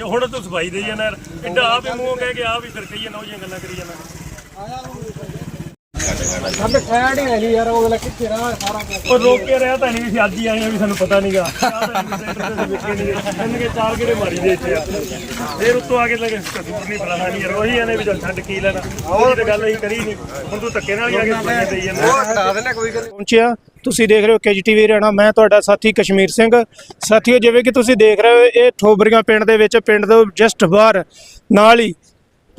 ਜੇ ਹੁਣ ਤੂੰ ਸਫ਼ਾਈ ਦੇ ਜਾਣਾ ਯਾਰ। ਐਡਾ ਆਪ ਹੀ ਮੂੰਹ ਕਹਿ ਕੇ ਆਪ ਹੀ ਫਿਰ ਕਹੀ ਜਾਣਾ ਉਹ ਜਿਹੀਆਂ ਗੱਲਾਂ ਕਰੀ ਜਾਣਾ ਸਾਡੇ ਖੈੜ ਹੀ ਨਹੀਂ ਯਾਰ ਉਹ ਕਿੱਥੇ ਰਹਾ ਸਾਰਾ ਕੁਝ ਉਹ ਰੋਕ ਕੇ ਰਿਹਾ ਤਾਂ ਨਹੀਂ ਵੀ ਅਸੀਂ ਅੱਜ ਹੀ ਆਏ ਆ ਵੀ ਸਾਨੂੰ ਪਤਾ ਨਹੀਂਗਾ ਇਹਨਾਂ ਕੇ ਚਾਰ ਕਿਹੜੇ ਮਾਰੀ ਦੇ ਇੱਥੇ ਆ। ਫੇਰ ਉੱਤੋਂ ਆ ਕੇ ਲੱਗੇ ਕਸੂਰ ਨਹੀਂ ਫਲਾਣਾ ਨਹੀਂ ਯਾਰ ਉਹੀ ਆਨੇ ਵੀ ਚੱਲ ਛੱਡ ਕੀ ਲੈਣਾ। ਉਹਦੀ ਤਾਂ ਗੱਲ ਅਸੀਂ ਕਰੀ ਨਹੀਂ। ਹੁਣ ਤੂੰ ਧੱਕੇ ਨਾਲ ਹੀ ਆ ਕੇ ਸਫਾਈਆਂ ਦੇਈ ਜਾਂਦਾ। ਹਟਾ ਦੇਣਾ ਕੋਈ ਗੱਲ। ਪਹੁੰਚਿਆ। ਤੁਸੀਂ ਦੇਖ ਰਹੇ ਹੋ ਕੇਜੀਟੀਵੀ ਰਹਿਣਾ ਮੈਂ ਤੁਹਾਡਾ ਸਾਥੀ ਕਸ਼ਮੀਰ ਸਿੰਘ। ਸਾਥੀਓ ਜਿਵੇਂ ਕਿ ਤੁਸੀਂ ਦੇਖ ਰਹੇ ਹੋ ਇਹ ਠੋਬਰੀਆਂ ਪਿੰਡ ਦੇ ਵਿੱਚ ਪਿੰਡ ਤੋਂ ਜਸਟ ਬਾਹਰ ਨਾਲ ਹੀ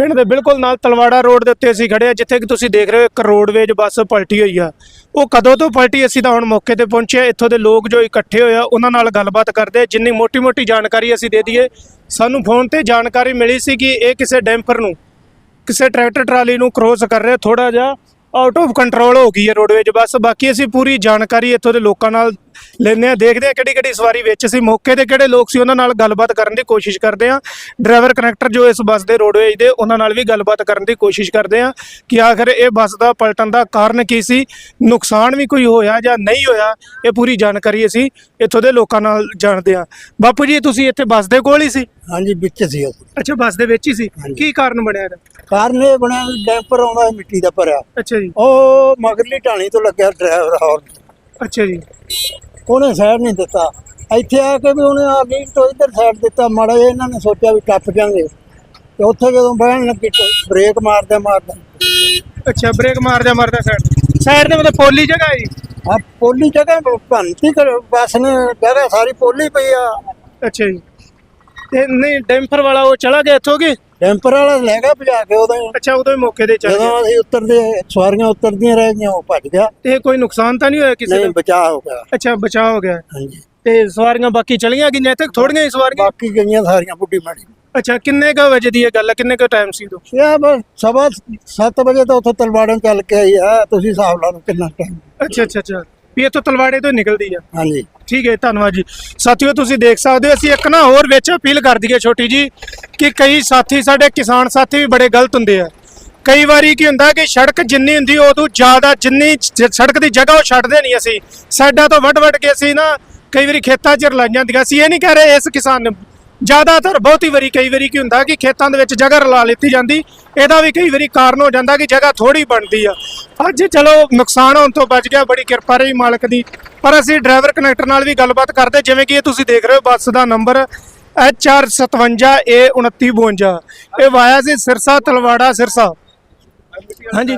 ਪਿੰਡ ਦੇ ਬਿਲਕੁਲ ਨਾਲ ਤਲਵਾੜਾ ਰੋਡ ਦੇ ਉੱਤੇ ਅਸੀਂ ਖੜੇ ਆ ਜਿੱਥੇ ਕਿ ਤੁਸੀਂ ਦੇਖ ਰਹੇ ਹੋ ਇੱਕ ਰੋਡਵੇਜ ਬੱਸ ਪਲਟੀ ਹੋਈ ਆ। ਉਹ ਕਦੋਂ ਤੋਂ ਪਲਟੀ ਅਸੀਂ ਤਾਂ ਹੁਣ ਮੌਕੇ ਤੇ ਪਹੁੰਚੇ ਇੱਥੋਂ ਦੇ ਲੋਕ ਜੋ ਇਕੱਠੇ ਹੋਏ ਆ, ਉਹਨਾਂ ਨਾਲ ਗੱਲਬਾਤ ਕਰਦੇ ਜਿੰਨੀ ਮੋਟੀ-ਮੋਟੀ ਜਾਣਕਾਰੀ ਅਸੀਂ ਦੇ ਦਈਏ, ਸਾਨੂੰ ਫੋਨ ਤੇ ਜਾਣਕਾਰੀ ਮਿਲੀ ਸੀ ਕਿ ਇਹ ਕਿਸੇ ਡੈਂਪਰ ਨੂੰ, ਕਿਸੇ ਟਰੈਕਟਰ ਟਰਾਲੀ ਨੂੰ ਕ੍ਰੋਸ ਕਰ ਰਿਹਾ। ਥੋੜਾ ਜਿਹਾ ਆਊਟ ਆਫ ਕੰਟਰੋਲ ਹੋ ਗਈ ਹੈ ਰੋਡਵੇਜ ਬੱਸ ਬਾਕੀ ਅਸੀਂ ਪੂਰੀ ਜਾਣਕਾਰੀ ਇੱਥੋਂ ਦੇ ਲੋਕਾਂ ਨਾਲ ਲੈਂਦੇ ਆ ਦੇਖਦੇ ਆ ਕਿਹੜੀ ਕਿਹੜੀ ਸਵਾਰੀ ਵਿੱਚ ਸੀ। ਮੌਕੇ ਤੇ ਕਿਹੜੇ ਲੋਕ ਸੀ ਉਹਨਾਂ ਨਾਲ ਗੱਲਬਾਤ ਕਰਨ ਦੀ ਕੋਸ਼ਿਸ਼ ਕਰਦੇ ਆ ਡਰਾਈਵਰ ਕਨੈਕਟਰ ਜੋ ਇਸ ਬੱਸ ਦੇ ਰੋਡਵੇਜ ਦੇ ਉਹਨਾਂ ਨਾਲ ਵੀ ਗੱਲਬਾਤ ਕਰਨ ਦੀ ਕੋਸ਼ਿਸ਼ ਕਰਦੇ ਆ ਕਿ ਆਖਰ ਇਹ ਬੱਸ ਦਾ ਪਲਟਣ ਦਾ ਕਾਰਨ ਕੀ ਸੀ। ਨੁਕਸਾਨ ਵੀ ਕੋਈ ਹੋਇਆ ਜਾਂ ਨਹੀਂ ਹੋਇਆ ਇਹ ਪੂਰੀ ਜਾਣਕਾਰੀ ਅਸੀਂ ਇੱਥੋਂ ਦੇ ਲੋਕਾਂ ਨਾਲ ਜਾਣਦੇ ਆ ਬਾਪੂ ਜੀ ਤੁਸੀਂ ਇੱਥੇ ਬੱਸ ਦੇ ਕੋਲ ਹੀ ਸੀ? ਹਾਂਜੀ ਵਿੱਚ ਸੀ ਉਹ। ਅੱਛਾ ਬੱਸ ਦੇ ਵਿੱਚ ਹੀ ਸੀ। ਕੀ ਕਾਰਨ ਬਣਿਆ ਇਹਦਾ? ਕਾਰਨ ਇਹ ਬਣਿਆ ਡੈਂਪਰ ਆਉਂਦਾ ਮਿੱਟੀ ਦਾ ਭਰਿਆ। ਅੱਛਾ ਜੀ। ਉਹ ਮਗਰਲੀ ਢਾਣੀ ਤੋਂ ਲੱਗਿਆ ਡਰਾਈਵਰ ਹੋਰ ਅੱਛਾ ਜੀ। ਉਹਨੇ ਸਾਈਡ ਨਹੀਂ ਦਿੱਤਾ। ਇੱਥੇ ਆ ਕੇ ਵੀ ਉਹਨੇ ਆ ਗਈ ਤੋਂ ਇੱਧਰ ਸਾਈਡ ਦਿੱਤਾ। ਮਾੜਾ ਇਹਨਾਂ ਨੇ ਸੋਚਿਆ ਵੀ ਟੱਪ ਜਾਾਂਗੇ ਤੇ ਉੱਥੇ ਜਦੋਂ ਬਹਿਣ ਲੱਗੀ ਤਾਂ ਬ੍ਰੇਕ ਮਾਰਦੇ ਮਾਰਦੇ ਅੱਛਾ ਬ੍ਰੇਕ ਮਾਰਦਾ ਮਾਰਦਾ ਸਾਈਡ ਸਾਈਡ ਦੇ ਮਤਲਬ ਪੋਲੀ ਜਗ੍ਹਾ ਹੈ ਜੀ? ਆ ਪੋਲੀ ਜਗ੍ਹਾ ਭੰਤੀ ਕਰ ਬੱਸ ਨੇ ਜਗ੍ਹਾ ਸਾਰੀ ਪੋਲੀ ਪਈ ਆ। ਅੱਛਾ ਜੀ। ਤੇ ਨਹੀਂ ਡੈਂਪਰ ਵਾਲਾ ਉਹ ਚਲਾ ਗਿਆ ਇੱਥੋਂ ਕਿ? ਡੈਂਪਰ ਵਾਲਾ ਲੈ ਗਿਆ ਭਜਾ ਕੇ ਉਦੋਂ ਹੀ। ਅੱਛਾ ਉਦੋਂ ਹੀ ਮੌਕੇ ਤੇ ਚਲ ਗਿਆ। ਜਦੋਂ ਅਸੀਂ ਉਤਰਦੇ ਸਵਾਰੀਆਂ ਉਤਰਦੀਆਂ ਰਹਿ ਗਈਆਂ ਉਹ ਭੱਜ ਗਿਆ। ਤੇ ਕੋਈ ਨੁਕਸਾਨ ਤਾਂ ਨਹੀਂ ਹੋਇਆ ਕਿਸੇ ਨਹੀਂ ਦਾ? ਬਚਾਅ ਹੋ ਗਿਆ। ਅੱਛਾ ਬਚਾਅ ਹੋ ਗਿਆ। ਹਾਂਜੀ। ਤੇ ਸਵਾਰੀਆਂ ਬਾਕੀ ਚਲੀਆਂ ਗਈਆਂ? ਇੱਥੇ ਥੋੜੀਆਂ ਹੀ ਸਵਾਰੀਆਂ? ਬਾਕੀ ਗਈਆਂ ਸਾਰੀਆਂ ਬੁੱਢੀ ਮਾੜੀ। ਅੱਛਾ ਕਿੰਨੇ ਕ ਵਜੇ ਦੀ ਇਹ ਗੱਲ ਹੈ? ਕਿੰਨੇ ਕ ਟਾਈਮ ਸੀ ਉਦੋਂ? ਇਹ ਬਸ ਸਵਾ 7 ਵਜੇ ਤੋਂ ਉੱਥੋਂ ਤਲਵਾੜੋਂ ਚੱਲ ਕੇ ਆਈ ਆ। ਤੁਸੀਂ ਹਿਸਾਬ ਲਾ ਲਓ ਕਿੰਨਾ ਟਾਈਮ ਅੱਛਾ ਅੱਛਾ ਅੱਛਾ। ਵੀ ਇੱਥੋਂ ਤਲਵਾੜੇ ਤੋਂ ਨਿਕਲਦੀ ਆ। ਹਾਂਜੀ। ਠੀਕ ਹੈ ਧੰਨਵਾਦ ਜੀ। ਸਾਥੀਓ ਤੁਸੀਂ ਦੇਖ ਸਕਦੇ ਹੋ ਅਸੀਂ ਇੱਕ ਨਾ ਹੋਰ ਵਿੱਚ ਅਪੀਲ ਕਰ ਦਈਏ ਛੋਟੀ ਜੀ ਕਿ ਕਈ ਸਾਥੀ ਸਾਡੇ ਕਿਸਾਨ ਸਾਥੀ ਵੀ ਬੜੇ ਗਲਤ ਹੁੰਦੇ ਆ। ਕਈ ਵਾਰੀ ਕੀ ਹੁੰਦਾ ਕਿ ਸੜਕ ਜਿੰਨੀ ਹੁੰਦੀ ਉਦੋਂ ਜ਼ਿਆਦਾ ਜਿੰਨੀ ਸੜਕ ਦੀ ਜਗ੍ਹਾ ਉਹ ਛੱਡਦੇ ਨਹੀਂ ਅਸੀਂ। ਸਾਈਡਾਂ ਤੋਂ ਵੱਡ ਵੱਡ ਕੇ ਅਸੀਂ ਨਾ ਕਈ ਵਾਰੀ ਖੇਤਾਂ 'ਚ ਰਲਾਈਆਂ ਜਾਂਦੀਆਂ ਅਸੀਂ ਇਹ ਨਹੀਂ ਕਹਿ ਰਹੇ ਇਸ ਕਿਸਾਨ ਨੇ ਜ਼ਿਆਦਾਤਰ ਬਹੁਤੀ ਵਾਰੀ ਕਈ ਵਾਰੀ ਕੀ ਹੁੰਦਾ ਕਿ ਖੇਤਾਂ ਦੇ ਵਿੱਚ ਜਗ੍ਹਾ ਰਲਾ ਲਿੱਤੀ ਜਾਂਦੀ ਇਹਦਾ ਵੀ ਕਈ ਵਾਰੀ ਕਾਰਨ ਹੋ ਜਾਂਦਾ ਕਿ ਜਗ੍ਹਾ ਥੋੜੀ ਬਣਦੀ ਆ। ਅੱਜ ਚਲੋ ਨੁਕਸਾਨ ਹੋਣ ਤੋਂ ਬਚ ਗਿਆ ਬੜੀ ਕਿਰਪਾ ਰਹੀ ਮਾਲਕ ਦੀ। ਪਰ ਅਸੀਂ ਡਰਾਈਵਰ ਕਨੈਕਟਰ ਨਾਲ ਵੀ ਗੱਲਬਾਤ ਕਰਦੇ ਜਿਵੇਂ ਕਿ ਇਹ ਤੁਸੀਂ ਦੇਖ ਰਹੇ ਹੋ ਬੱਸ ਦਾ ਨੰਬਰ HR57A2952 ਇਹ ਵਾਇਆ ਸੀ ਸਿਰਸਾ ਤਲਵਾੜਾ ਸਿਰਸਾ। ਹਾਂਜੀ।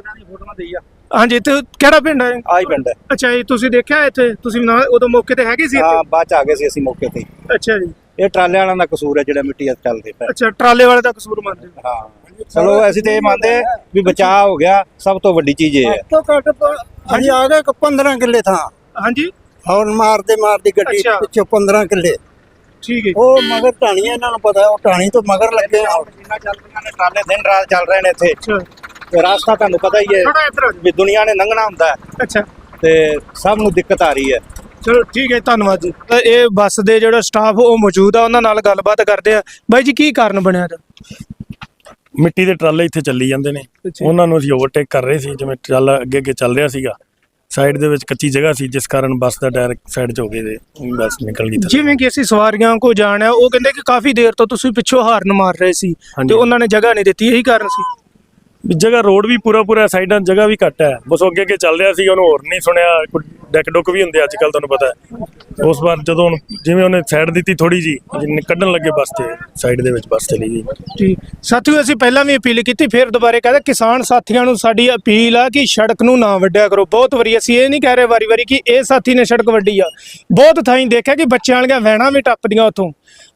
ਹਾਂਜੀ ਤੇ ਕਿਹੜਾ ਪਿੰਡ ਹੈ? ਆਈ ਪਿੰਡ ਹੈ। ਅੱਛਾ ਇਹ ਤੁਸੀਂ ਦੇਖਿਆ ਇੱਥੇ? ਤੁਸੀਂ ਉਦੋਂ ਮੌਕੇ ਤੇ ਹੈਗੇ ਸੀ ਇੱਥੇ? ਹਾਂ ਬਾਅਦ ਚ ਆ ਗਏ ਸੀ ਅਸੀਂ ਮੌਕੇ ਤੇ ਅੱਛਾ ਜੀ। ਇਹ ਟਰਾਲੇ ਵਾਲਿਆਂ ਦਾ ਕਸੂਰ ਹੈ ਜਿਹੜਾ ਮਿੱਟੀ ਅੱਜ ਚੱਲਦੇ ਪਏ। ਅੱਛਾ ਟਰਾਲੇ ਵਾਲੇ ਦਾ ਕਸੂਰ ਮੰਨਦੇ ਹੋ। ਹਾਂ। ਚਲੋ ਅਸੀਂ ਤੇ ਇਹ ਮੰਨਦੇ ਵੀ ਬਚਾਅ ਹੋ ਗਿਆ ਸਭ ਤੋਂ ਵੱਡੀ ਚੀਜ਼ ਇਹ ਹੈ। ਤੋਂ ਘੱਟ ਪ- ਅਸੀਂ ਆ ਗਏ 15 ਕਿੱਲੇ ਥਾਂ। ਹਾਂਜੀ? ਹੌਰਨ ਮਾਰਦੇ ਮਾਰਦੀ ਗੱਡੀ ਅੱਛਾ। ਪਿੱਛੇ 15 ਕਿੱਲੇ। ਠੀਕ ਹੈ ਉਹ ਮਗਰ ਢਾਣੀ ਇਹਨਾਂ ਨੂੰ ਪਤਾ ਉਹ ਢਾਣੀ ਤੋਂ ਮਗਰ ਲੱਗੇ ਆ। ਜਿੰਨਾ ਚੱਲ ਰਹੀਆਂ ਨੇ ਟਰਾਲੇ ਦਿਨ ਰਾਤ ਚੱਲ ਰਹੇ ਨੇ ਇੱਥੇ। ਅੱਛਾ। ਤੇ ਰਾਸਤਾ ਤੁਹਾਨੂੰ ਪਤਾ ਹੀ ਹੈ ਥੋੜਾ ਇੱਧਰ ਆ ਜਾਓ। ਵੀ ਦੁਨੀਆ ਨੇ ਲੰਘਣਾ ਹੁੰਦਾ ਹੈ। ਅੱਛਾ। ਤੇ ਸਭ ਨੂੰ ਦਿੱਕਤ ਆ ਰਹੀ ਹੈ। ਚਲੋ ਠੀਕ ਹੈ ਧੰਨਵਾਦ ਜੀ ਤਾਂ ਇਹ ਬੱਸ ਦੇ ਜਿਹੜਾ ਸਟਾਫ ਉਹ ਮੌਜੂਦ ਆ ਉਹਨਾਂ ਨਾਲ ਗੱਲਬਾਤ ਕਰਦੇ ਆ ਬਾਈ ਜੀ ਕੀ ਕਾਰਨ ਬਣਿਆ ਇਹਦਾ ਮਿੱਟੀ ਦੇ ਟਰਾਲੇ ਇੱਥੇ ਚੱਲੀ ਜਾਂਦੇ ਨੇ ਅੱਛਾ। ਉਹਨਾਂ ਨੂੰ ਅਸੀਂ ਓਵਰਟੇਕ ਕਰ ਰਹੇ ਸੀ ਜਿਵੇਂ ਟਰਾਲਾ ਅੱਗੇ ਅੱਗੇ ਚੱਲ ਰਿਹਾ ਸੀਗਾ ਸਾਈਡ ਦੇ ਵਿੱਚ ਕੱਚੀ ਜਗ੍ਹਾ ਸੀ ਜਿਸ ਕਾਰਨ ਬੱਸ ਦਾ ਟਾਇਰ ਸਾਈਡ 'ਚ ਹੋ ਗਏ ਤੇ ਬੱਸ ਨਿਕਲ ਗਈ ਥੱਲੇ। ਜਿਵੇਂ ਕਿ ਅਸੀਂ ਸਵਾਰੀਆਂ ਕੋ ਜਾਣਿਆ ਉਹ ਕਹਿੰਦੇ ਕਿ ਕਾਫੀ ਦੇਰ ਤੋਂ ਤੁਸੀਂ ਪਿੱਛੋਂ ਹਾਰਨ ਮਾਰ ਰਹੇ ਸੀ ਤੇ ਹਾਂਜੀ। ਉਹਨਾਂ ਨੇ ਜਗ੍ਹਾ ਨਹੀਂ ਦਿੱਤੀ ਇਹੀ ਕਾਰਨ ਸੀ ਜਗ੍ਹਾ ਰੋਡ ਵੀ ਪੂਰਾ ਪੂਰਾ ਸਾਈਡਾਂ ਜਗ੍ਹਾ ਵੀ ਘੱਟ ਹੈ। ਬਸ ਅੱਗੇ ਅੱਗੇ ਚੱਲ ਰਿਹਾ ਸੀ, ਉਹਨੂੰ ਹੋਰ ਨਹੀਂ ਸੁਣਿਆ ਡੈਕ ਡੁੱਕ ਵੀ ਹੁੰਦੇ ਅੱਜ ਕੱਲ ਤੁਹਾਨੂੰ ਪਤਾ ਹੈ। ਉਸ ਵਾਰ ਜਦੋਂ ਜਿਵੇਂ ਉਹਨੇ ਸਾਈਡ ਦਿੱਤੀ ਥੋੜੀ ਜੀ ਕੱਢਣ ਲੱਗੇ ਬੱਸ ਤੇ, ਸਾਈਡ ਦੇ ਵਿੱਚ ਬੱਸ ਚਲੀ ਗਈ। ਜੀ। ਸਾਥੀਓ, ਅਸੀਂ ਪਹਿਲਾਂ ਵੀ ਅਪੀਲ ਕੀਤੀ, ਫਿਰ ਦੁਬਾਰੇ ਕਹਿੰਦਾ ਕਿਸਾਨ ਸਾਥੀਆਂ ਨੂੰ ਸਾਡੀ ਅਪੀਲ ਆ ਕਿ ਸੜਕ ਨੂੰ ਨਾ ਵੱਡਿਆ ਕਰੋ। ਬਹੁਤ ਵਾਰੀ ਅਸੀਂ ਇਹ ਨਹੀਂ ਕਹਿ ਰਹੇ ਵਾਰੀ-ਵਾਰੀ ਕਿ ਇਹ ਸਾਥੀ ਨੇ ਸੜਕ ਵੱਡੀ ਆ। ਬਹੁਤ ਥਾਈਂ ਦੇਖਿਆ ਕਿ ਬੱਚਿਆਂ ਵਾਲੀਆਂ ਵਹਿਣਾ ਵੀ ਟੱਪਦੀਆਂ ਉੱਥੋਂ।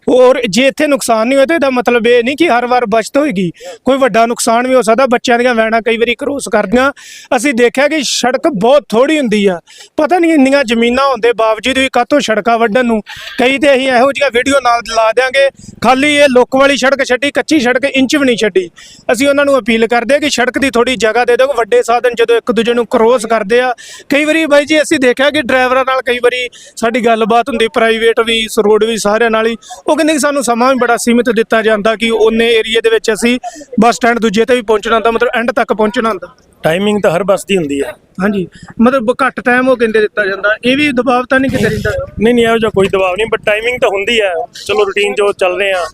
ਔਰ ਜੇ ਇੱਥੇ ਨੁਕਸਾਨ ਨਹੀਂ ਹੋਇਆ ਤਾਂ ਇਹਦਾ ਮਤਲਬ ਇਹ ਨਹੀਂ ਕਿ ਹਰ ਵਾਰ ਬਚਤ ਹੋਏਗੀ। ਕੋਈ ਵੱਡਾ ਨੁਕਸਾਨ ਵੀ ਹੋ ਸਕਦਾ, ਬੱਚਿਆਂ ਦੀਆਂ ਵੈਨਾਂ ਕਈ ਵਾਰੀ ਕਰੋਸ ਕਰਦੀਆਂ। ਅਸੀਂ ਦੇਖਿਆ ਕਿ ਸੜਕ ਬਹੁਤ ਥੋੜੀ ਹੁੰਦੀ ਆ। ਪਤਾ ਨਹੀਂ ਇੰਨੀਆਂ ਜ਼ਮੀਨਾਂ ਹੁੰਦੇ ਬਾਵਜੂਦ ਵੀ ਕਾਹਤੋਂ ਸੜਕਾਂ ਵੱਢਣ ਨੂੰ। ਕਈ ਤੇ ਅਸੀਂ ਇਹੋ ਜਿਹੀਆਂ ਵੀਡੀਓ ਨਾਲ ਲਾ ਦਿਆਂਗੇ। ਖਾਲੀ ਇਹ ਲੁੱਕ ਵਾਲੀ ਸੜਕ ਛੱਡੀ, ਕੱਚੀ ਸੜਕ ਇੰਚ ਵੀ ਨਹੀਂ ਛੱਡੀ। ਅਸੀਂ ਉਹਨਾਂ ਨੂੰ ਅਪੀਲ ਕਰਦੇ ਹਾਂ ਕਿ ਸੜਕ ਦੀ ਥੋੜੀ ਜਗ੍ਹਾ ਦੇ ਦਿਓ, ਵੱਡੇ ਸਾਧਨ ਜਦੋਂ ਇੱਕ ਦੂਜੇ ਨੂੰ ਕਰੋਸ ਕਰਦੇ ਆ। ਕਈ ਵਾਰੀ ਬਾਈ ਜੀ ਅਸੀਂ ਦੇਖਿਆ ਕਿ ਡਰਾਈਵਰਾਂ ਨਾਲ ਕਈ ਵਾਰੀ ਸਾਡੀ ਗੱਲਬਾਤ ਹੁੰਦੀ ਪ੍ਰਾਈਵੇਟ ਵੀ ਸਰੋਡ ਵੀ ਸਾਰਿਆਂ ਨਾਲ ਹੀ। ਉਹ ਕਹਿੰਦੇ ਕਿ ਸਾਨੂੰ ਸਮਾਂ ਵੀ ਬੜਾ ਸੀਮਿਤ ਦਿੱਤਾ ਜਾਂਦਾ ਕਿ ਉਹਨੇ ਏਰੀਏ ਦੇ ਵਿੱਚ ਅਸੀਂ ਬੱਸ ਸਟੈਂਡ ਦੂਜੇ ਤੇ ਵੀ ਪਹੁੰਚਣਾ ਹੁੰਦਾ ਮਤਲਬ ਐਂਡ ਤੱਕ ਪਹੁੰਚਣਾ ਹੁੰਦਾ। ਟਾਈਮਿੰਗ ਤਾਂ ਹਰ ਬੱਸ ਦੀ ਹੁੰਦੀ ਹੈ। ਹਾਂਜੀ ਮਤਲਬ ਘੱਟ ਟਾਈਮ ਉਹ ਕਹਿੰਦੇ ਦਿੱਤਾ ਜਾਂਦਾ। ਇਹ ਵੀ ਦਬਾਅ ਤਾਂ ਨਹੀਂ ਕਿਤੇ ਰਹਿੰਦਾ ਨਹੀਂ ਨਹੀਂ ਇਹੋ ਜਿਹਾ ਕੋਈ ਦਬਾਅ ਨਹੀਂ ਬਟ ਟਾਈਮਿੰਗ ਤਾਂ ਹੁੰਦੀ ਹੈ। ਚਲੋ ਰੂਟੀਨ ਜੋ ਚੱਲ ਰਹੇ ਆ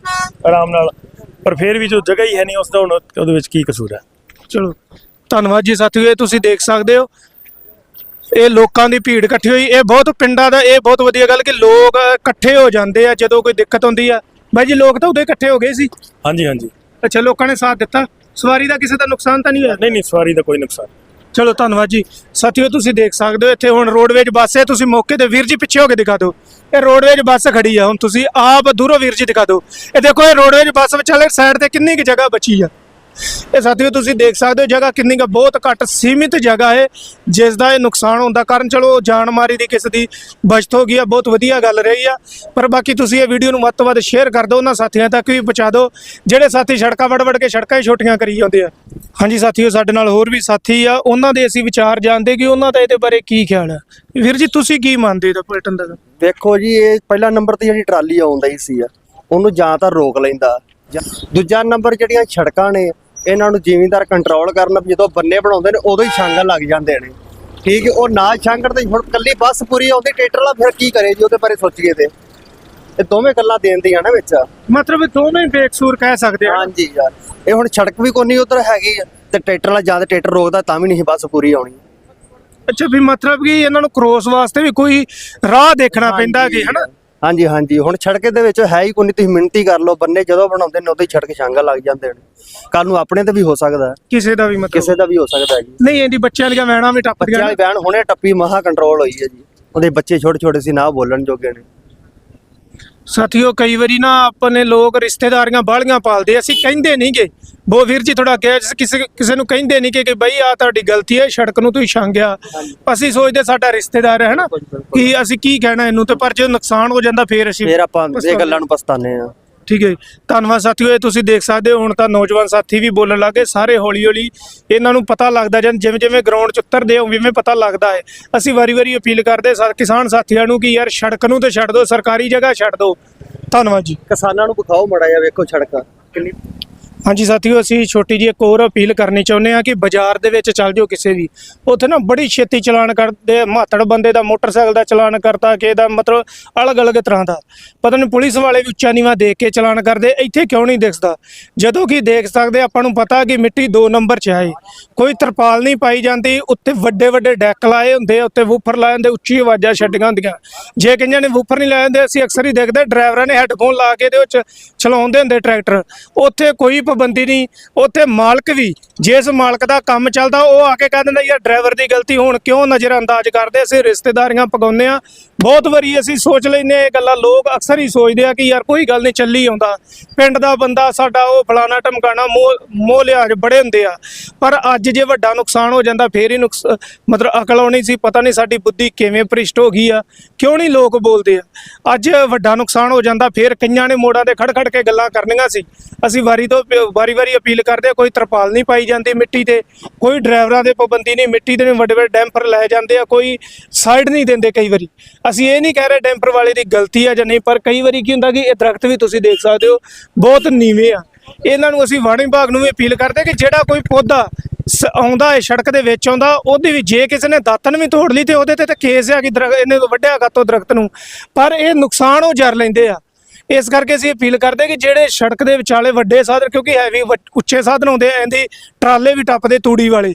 ਆਰਾਮ ਨਾਲ। ਪਰ ਫਿਰ ਵੀ ਜੋ ਜਗ੍ਹਾ ਹੀ ਹੈ ਨਹੀਂ ਉਸ ਦਾ ਹੁਣ ਉਹਦੇ ਵਿੱਚ ਕੀ ਕਸੂਰ ਹੈ। ਚਲੋ ਧੰਨਵਾਦ ਜੀ ਸਾਥੀਓ ਇਹ ਤੁਸੀਂ ਦੇਖ ਸਕਦੇ ਹੋ। ਇਹ ਲੋਕਾਂ ਦੀ ਭੀੜ ਇਕੱਠੀ ਹੋਈ ਇਹ ਬਹੁਤ ਪਿੰਡਾਂ ਦਾ ਇਹ ਬਹੁਤ ਵਧੀਆ ਗੱਲ ਕਿ ਲੋਕ ਇਕੱਠੇ ਹੋ ਜਾਂਦੇ ਆ ਜਦੋਂ ਕੋਈ ਦਿੱਕਤ ਹੁੰਦੀ ਆ। ਬਾਈ ਜੀ ਲੋਕ ਤਾਂ ਉਦੋਂ ਇਕੱਠੇ ਹੋ ਗਏ ਸੀ। ਹਾਂਜੀ ਹਾਂਜੀ। ਅੱਛਾ ਲੋਕਾਂ ਨੇ ਸਾਥ ਦਿੱਤਾ। ਸਵਾਰੀ ਦਾ ਕਿਸੇ ਦਾ ਨੁਕਸਾਨ ਤਾਂ ਨਹੀਂ ਹੋਇਆ? ਨਹੀਂ ਨਹੀਂ ਸਵਾਰੀ ਦਾ ਕੋਈ ਨੁਕਸਾਨ ਚਲੋ ਧੰਨਵਾਦ ਜੀ। ਸਾਥੀਓ ਤੁਸੀਂ ਦੇਖ ਸਕਦੇ ਹੋ ਇੱਥੇ ਹੁਣ ਰੋਡਵੇਜ ਬੱਸ ਹੈ ਤੁਸੀਂ ਮੌਕੇ ਤੇ ਵੀਰ ਜੀ ਪਿੱਛੇ ਹੋ ਕੇ ਦਿਖਾ ਦਿਓ। ਇਹ ਰੋਡਵੇਜ ਬੱਸ ਖੜੀ ਆ ਹੁਣ ਤੁਸੀਂ ਆਪ ਦੂਰੋਂ ਵੀਰ ਜੀ ਦਿਖਾ ਦਿਓ। ਇਹ ਦੇਖੋ ਇਹ ਰੋਡਵੇਜ ਬੱਸ ਵਿਚਾਲੇ ਸਾਈਡ ਤੇ ਕਿੰਨੀ ਕੁ ਜਗ੍ਹਾ ਬਚੀ ਆ। ਇਹ ਸਾਥੀਓ ਤੁਸੀਂ ਦੇਖ ਸਕਦੇ ਹੋ ਜਗ੍ਹਾ ਕਿੰਨੀ ਕੁ ਬਹੁਤ ਘੱਟ ਸੀਮਿਤ ਜਗ੍ਹਾ ਹੈ, ਜਿਸ ਦਾ ਇਹ ਨੁਕਸਾਨ ਹੁੰਦਾ ਕਾਰਨ ਚਲੋ ਜਾਨ ਮਾਰੀ ਦੀ ਕਿਸੇ ਦੀ ਬਚਤ ਹੋ ਗਈ ਆ, ਬਹੁਤ ਵਧੀਆ ਗੱਲ ਰਹੀ ਆ। ਪਰ ਬਾਕੀ ਤੁਸੀਂ ਇਹ ਵੀਡੀਓ ਨੂੰ ਵੱਧ ਤੋਂ ਵੱਧ ਸ਼ੇਅਰ ਕਰ ਦਿਓ, ਉਹਨਾਂ ਸਾਥੀਆਂ ਤੱਕ ਵੀ ਪਹੁੰਚਾ ਦਿਓ, ਜਿਹੜੇ ਸਾਥੀ ਸੜਕਾਂ ਵੜ ਵੜ ਕੇ ਸੜਕਾਂ ਹੀ ਛੋਟੀਆਂ ਕਰੀ ਜਾਂਦੇ ਆ। ਹਾਂਜੀ ਸਾਥੀਓ, ਸਾਡੇ ਨਾਲ ਹੋਰ ਵੀ ਸਾਥੀ ਆ, ਉਹਨਾਂ ਦੇ ਅਸੀਂ ਵਿਚਾਰ ਜਾਣਦੇ ਕਿ ਉਹਨਾਂ ਦਾ ਇਹਦੇ ਬਾਰੇ ਕੀ ਖਿਆਲ ਹੈ ਵੀਰ ਜੀ, ਤੁਸੀਂ ਕੀ ਮੰਨਦੇ ਹੋ ਪਲਟਨ ਦਾ? ਵੇਖੋ ਜੀ, ਇਹ ਪਹਿਲਾ ਨੰਬਰ ਤੇ ਜਿਹੜੀ ਟਰਾਲੀ ਆਉਂਦਾ ਹੀ ਸੀ ਆ, ਉਹਨੂੰ ਜਾਂ ਤਾਂ ਰੋਕ ਲੈਂਦਾ ਦੂਜਾ ਨੰਬਰ ਜਿਹੜੀਆਂ ਸੜਕਾਂ ਨੇ ਇਹਨਾਂ ਨੂੰ ਜ਼ਿਮੀਂਦਾਰ ਕੰਟਰੋਲ ਕਰਨ ਜਦੋਂ ਬੰਨੇ ਬਣਾਉਂਦੇ ਨੇ ਉਦੋਂ ਹੀ ਛਾਂਗਣ ਲੱਗ ਜਾਂਦੇ ਨੇ। ਠੀਕ ਉਹ ਨਾ ਛਾਂਗਣ ਤੇ ਹੁਣ ਕੱਲੀ ਬੱਸ ਪੂਰੀ ਆਉਂਦੀ ਟਰੈਕਟਰ ਵਾਲਾ ਫਿਰ ਕੀ ਕਰੇ ਜੀ ਉਹਦੇ ਬਾਰੇ ਸੋਚੀਏ ਤੇ। ਇਹ ਦੋਵੇਂ ਗੱਲਾਂ ਦੇਣ ਦੀਆਂ ਨਾ ਵਿੱਚ। ਮਤਲਬ ਦੋਵੇਂ ਬੇਕਸੂਰ ਕਹਿ ਸਕਦੇ ਆ। ਹਾਂਜੀ ਯਾਰ ਇਹ ਹੁਣ ਸੜਕ ਵੀ ਕੋਈ ਨਹੀਂ ਉਧਰ ਹੈਗੀ ਤੇ ਟਰੈਕਟਰ ਵਾਲਾ ਜਾਂ ਤਾਂ ਟਰੈਕਟਰ ਰੋਕਦਾ ਤਾਂ ਵੀ ਨਹੀਂ ਬੱਸ ਪੂਰੀ ਆਉਣੀ। ਅੱਛਾ ਵੀ ਮਤਲਬ ਕਿ ਇਹਨਾਂ ਨੂੰ ਕ੍ਰੋਸ ਵਾਸਤੇ ਵੀ ਕੋਈ ਰਾਹ ਦੇਖਣਾ ਪੈਂਦਾ ਕਿ ਹਨਾ? ਹਾਂਜੀ ਹਾਂਜੀ। ਹੁਣ ਸੜਕ ਦੇ ਵਿੱਚ ਹੈ ਹੀ ਕੋਈ ਨਹੀਂ ਤੁਸੀਂ ਮਿਹਨਤੀ ਕਰ ਲਓ। ਬੰਨੇ ਜਦੋਂ ਬਣਾਉਂਦੇ ਨੇ ਉਦੋਂ ਹੀ ਸੜਕ ਛਾਂਗਾ ਲੱਗ ਜਾਂਦੇ ਨੇ। ਕੱਲ ਨੂੰ ਆਪਣੇ ਤੇ ਵੀ ਹੋ ਸਕਦਾ ਹੈ, ਕਿਸੇ ਦਾ ਵੀ ਮਤਲਬ। ਕਿਸੇ ਦਾ ਵੀ ਹੋ ਸਕਦਾ ਹੈ ਜੀ। ਨਹੀਂ ਇਹਦੀ ਬੱਚਿਆਂ ਦੀਆਂ ਵੈਣਾ ਵੀ ਬੱਚਿਆਂ। ਦੀ ਬੈਣ ਹੁਣੇ ਟੱਪੀ ਮਹਾ ਕੰਟਰੋਲ ਹੋਈ ਹੈ ਜੀ। ਉਹਦੇ ਬੱਚੇ ਛੋਟੇ ਛੋਟੇ ਸੀ ਨਾ ਬੋਲਣ ਜੋਗੇ ਨੇ। ਸਾਥੀਓ ਕਈ ਵਾਰੀ ਨਾ ਆਪਣੇ ਲੋਕ ਰਿਸ਼ਤੇਦਾਰੀਆਂ ਬਾਹਲੀਆਂ ਪਾਲਦੇ ਅਸੀਂ ਕਹਿੰਦੇ ਨਹੀਂਗੇ। ਬੋ ਵੀਰ ਜੀ ਥੋੜਾ ਕਿਹਾ ਕਿਸੇ ਕਿਸੇ ਨੂੰ ਕਹਿੰਦੇ ਨਹੀਂ ਕਿ ਕਿ ਬਈ ਆ ਤੁਹਾਡੀ ਗਲਤੀ ਹੈ ਸੜਕ ਨੂੰ ਤੁਸੀਂ ਛਾਂਗਿਆ। ਅਸੀਂ ਸੋਚਦੇ ਸਾਡਾ ਰਿਸ਼ਤੇਦਾਰ ਹੈ ਹਨਾ? ਕਿ ਅਸੀਂ ਕੀ ਕਹਿਣਾ ਇਹਨੂੰ ਤੇ ਪਰ ਜੇ ਨੁਕਸਾਨ ਹੋ ਜਾਂਦਾ ਫੇਰ ਅਸੀਂ ਫੇਰ ਆਪਾਂ ਇਹ ਗੱਲਾਂ ਨੂੰ ਪਛਤਾਨੇ ਆ ਠੀਕ ਹੈ। ਧੰਨਵਾਦ ਸਾਥੀਓ ਇਹ ਤੁਸੀਂ ਦੇਖ ਸਕਦੇ ਹੋ ਹੁਣ ਤਾਂ ਨੌਜਵਾਨ ਸਾਥੀ ਵੀ ਬੋਲਣ ਲੱਗੇ ਸਾਰੇ ਹੌਲੀ ਹੌਲੀ ਇਹਨਾਂ ਨੂੰ ਪਤਾ ਲੱਗਦਾ ਜਾਂ ਜਿਵੇਂ ਜਿਵੇਂ ਗਰਾਊਂਡ 'ਚ ਉਤਰਦੇ ਹੋ ਉਵੇਂ ਪਤਾ ਲੱਗਦਾ ਹੈ। ਅਸੀਂ ਵਾਰੀ ਵਾਰੀ ਅਪੀਲ ਕਰਦੇ ਕਿਸਾਨ ਸਾਥੀਆਂ ਨੂੰ ਕਿ ਯਾਰ ਸੜਕ ਨੂੰ ਤੇ ਛੱਡ ਦਿਓ ਸਰਕਾਰੀ ਜਗ੍ਹਾ ਛੱਡ ਦਿਓ। ਧੰਨਵਾਦ ਜੀ। ਕਿਸਾਨਾਂ ਨੂੰ ਵਿਖਾਓ ਮੜਾ ਜਾ ਵੇਖੋ ਸੜਕ। ਕਿੰਨੀ ਹਾਂਜੀ ਸਾਥੀਓ ਅਸੀਂ ਛੋਟੀ ਜਿਹੀ ਇੱਕ ਹੋਰ ਅਪੀਲ ਕਰਨੀ ਚਾਹੁੰਦੇ ਹਾਂ ਕਿ ਬਾਜ਼ਾਰ ਦੇ ਵਿੱਚ ਚੱਲ ਜਾਓ ਕਿਸੇ ਵੀ। ਉੱਥੇ ਨਾ ਬੜੀ ਛੇਤੀ ਚਲਾਨ ਕਰਦੇ ਆ, ਮਾਤੜ ਬੰਦੇ ਦਾ ਮੋਟਰਸਾਈਕਲ ਦਾ ਚਲਾਨ ਕਰਤਾ ਕਿ ਦਾ ਮਤਲਬ ਅਲੱਗ-ਅਲੱਗ ਤਰ੍ਹਾਂ ਦਾ। ਪਤਾ ਨਹੀਂ ਪੁਲਿਸ ਵਾਲੇ ਵੀ ਉੱਚਾ ਨੀਵਾ ਦੇਖ ਕੇ ਚਲਾਨ ਕਰਦੇ ਇੱਥੇ ਕਿਉਂ ਨਹੀਂ ਦਿਖਦਾ? ਜਦੋਂ ਕਿ ਦੇਖ ਸਕਦੇ ਆਪਾਂ ਨੂੰ ਪਤਾ ਕਿ ਮਿੱਟੀ 2 ਨੰਬਰ 'ਚ ਹੈ ਕੋਈ ਤਰਪਾਲ ਨਹੀਂ ਪਾਈ ਜਾਂਦੀ ਉੱਤੇ ਵੱਡੇ ਵੱਡੇ ਡੈਕ ਲਾਏ ਹੁੰਦੇ ਆ, ਉੱਤੇ ਵੂਫਰ ਲਾਏ ਹੁੰਦੇ ਉੱਚੀ ਆਵਾਜ਼ਾਂ ਛੱਡੀਆਂ ਹੁੰਦੀਆਂ। ਜੇ ਕਈਆਂ ਨੇ ਵੂਫਰ ਨਹੀਂ ਲਾਏ ਹੁੰਦੇ ਅਸੀਂ ਅਕਸਰ ਹੀ ਦੇਖਦੇ ਡਰਾਈਵਰਾਂ ਨੇ ਹੈੱਡਫੋਨ ਲਾ ਕੇ ਇਹਦੇ ਵਿੱਚ ਚਲਾਉਂਦੇ ਹੁੰਦੇ ਟਰੈਕਟਰ। ਉੱਥੇ ਕੋਈ ਪਾਬੰਦੀ ਨਹੀਂ ਉੱਥੇ ਮਾਲਕ ਵੀ ਜਿਸ ਮਾਲਕ ਦਾ ਕੰਮ ਚੱਲਦਾ ਉਹ ਆ ਕੇ ਕਹਿ ਦਿੰਦਾ ਯਾਰ ਡਰਾਈਵਰ ਦੀ ਗਲਤੀ ਹੁਣ ਕਿਉਂ ਨਜ਼ਰ ਅੰਦਾਜ਼ ਕਰਦੇ ਅਸੀਂ ਰਿਸ਼ਤੇਦਾਰੀਆਂ ਪਗਾਉਂਦੇ ਆ ਬਹੁਤ ਵਾਰੀ ਅਸੀਂ ਸੋਚ ਲੈਂਦੇ ਹਾਂ ਇਹ ਗੱਲਾਂ, ਲੋਕ ਅਕਸਰ ਹੀ ਸੋਚਦੇ ਆ ਕਿ ਯਾਰ ਕੋਈ ਗੱਲ ਨਹੀਂ ਚੱਲੀ ਆਉਂਦਾ। ਪਿੰਡ ਦਾ ਬੰਦਾ ਸਾਡਾ ਉਹ ਫਲਾਣਾ ਟਮਕਾਣਾ ਮੋਹ ਮੋਹ ਬੜੇ ਹੁੰਦੇ ਆ। ਪਰ ਅੱਜ ਜੇ ਵੱਡਾ ਨੁਕਸਾਨ ਹੋ ਜਾਂਦਾ, ਫੇਰ ਹੀ ਨੁਕਸ, ਮਤਲਬ ਅਕਲ ਆਉਣੀ ਸੀ, ਪਤਾ ਨਹੀਂ ਸਾਡੀ ਬੁੱਧੀ ਕਿਵੇਂ ਭ੍ਰਿਸ਼ਟ ਹੋ ਗਈ ਆ। ਕਿਉਂ ਨਹੀਂ ਲੋਕ ਬੋਲਦੇ ਆ? ਅੱਜ ਵੱਡਾ ਨੁਕਸਾਨ ਹੋ ਜਾਂਦਾ, ਫੇਰ ਕਈਆਂ ਨੇ ਮੋੜਾਂ ਤੇ ਖੜ ਖੜ ਕੇ ਗੱਲਾਂ ਕਰਨੀਆਂ ਸੀ। ਅਸੀਂ ਵਾਰੀ ਤੋਂ, ਵਾਰੀ ਵਾਰੀ ਅਪੀਲ ਕਰਦੇ ਆ ਕੋਈ ਤਰਪਾਲ ਨਹੀਂ ਪਾਈ ਜਾਂਦੀ ਮਿੱਟੀ ਤੇ। ਕੋਈ ਡਰਾਈਵਰਾਂ ਦੇ ਪਾਬੰਦੀ ਨਹੀਂ, ਮਿੱਟੀ ਦੇ ਵੱਡੇ ਵੱਡੇ ਡੈਂਪਰ ਲੈ ਜਾਂਦੇ ਆ, ਕੋਈ ਸਾਈਡ ਨਹੀਂ ਦਿੰਦੇ ਕਈ ਵਾਰੀ। ਅਸੀਂ ਇਹ ਨਹੀਂ ਕਹਿ ਰਹੇ ਡੈਂਪਰ ਵਾਲੇ ਦੀ ਗਲਤੀ ਆ ਜਾਂ ਨਹੀਂ, ਪਰ ਕਈ ਵਾਰੀ ਕੀ ਹੁੰਦਾ ਕਿ ਇਹ ਦਰਖਤ ਵੀ ਤੁਸੀਂ ਦੇਖ ਸਕਦੇ ਹੋ, ਬਹੁਤ ਨੀਵੇਂ ਆ। ਇਹਨਾਂ ਨੂੰ ਅਸੀਂ ਵਾਣੀ ਵਿਭਾਗ ਨੂੰ ਵੀ ਅਪੀਲ ਕਰਦੇ ਕਿ ਜਿਹੜਾ ਕੋਈ ਪੌਦਾ ਆਉਂਦਾ ਹੈ, ਸੜਕ ਦੇ ਵਿੱਚ ਆਉਂਦਾ, ਉਹਦੇ ਵੀ ਜੇ ਕਿਸੇ ਨੇ ਦਾਤਨ ਵੀ ਤੋੜ ਲਈ ਤੇ ਉਹਦੇ ਤੇ ਤਾਂ ਕੇਸ ਆ ਕਿ ਦਰਖਤ, ਇਹਨੇ ਵੱਢਿਆ ਕਾਤੋਂ ਦਰਖਤ ਨੂੰ। ਪਰ ਇਹ ਨੁਕਸਾਨ ਉਹ ਜਰ ਲੈਂਦੇ ਆ। ਇਸ ਕਰਕੇ ਅਸੀਂ ਅਪੀਲ ਕਰਦੇ ਕਿ ਜਿਹੜੇ ਸੜਕ ਦੇ ਵਿਚਾਲੇ ਵੱਡੇ ਸਾਧਨ, ਕਿਉਂਕਿ ਹੈਵੀ ਉੱਚੇ ਸਾਧਨ ਹੁੰਦੇ ਆ, ਇਹਦੇ ਟਰਾਲੇ ਵੀ ਟੱਪਦੇ ਤੂੜੀ ਵਾਲੇ।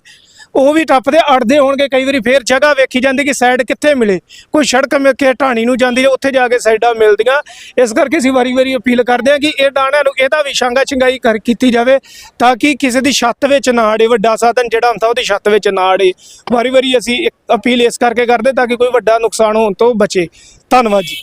ਉਹ ਵੀ ਟੱਪਦੇ, ਅੜਦੇ ਹੋਣਗੇ, ਕਈ ਵਾਰੀ ਫੇਰ ਜਗ੍ਹਾ ਵੇਖੀ ਜਾਂਦੀ ਕਿ ਸਾਈਡ ਕਿੱਥੇ ਮਿਲੇ। ਕੋਈ ਸੜਕ ਮੇਕੇ ਢਾਣੀ ਨੂੰ ਜਾਂਦੀ ਹੈ, ਉੱਥੇ ਜਾ ਕੇ ਸਾਈਡਾਂ ਮਿਲਦੀਆਂ। ਇਸ ਕਰਕੇ ਅਸੀਂ ਵਾਰੀ-ਵਾਰੀ ਅਪੀਲ ਕਰਦੇ ਹਾਂ ਕਿ ਇਹ ਡਾਣਿਆਂ ਨੂੰ ਇਹਦਾ ਵੀ ਸ਼ਾਂਗਾ ਚੰਗਾਈ ਕਰ ਕੀਤੀ ਜਾਵੇ ਤਾਂ ਕਿ ਕਿਸੇ ਦੀ ਛੱਤ ਵਿੱਚ ਨਾ ਅੜੇ, ਵੱਡਾ ਸਾਧਨ ਜਿਹੜਾ ਹੁੰਦਾ ਉਹਦੀ ਛੱਤ ਵਿੱਚ ਨਾ ਅੜੇ। ਵਾਰੀ-ਵਾਰੀ ਅਸੀਂ ਅਪੀਲ ਇਸ ਕਰਕੇ ਕਰਦੇ ਤਾਂ ਕਿ ਕੋਈ ਵੱਡਾ ਨੁਕਸਾਨ ਹੋਣ ਤੋਂ ਬਚੇ। ਧੰਨਵਾਦ ਜੀ।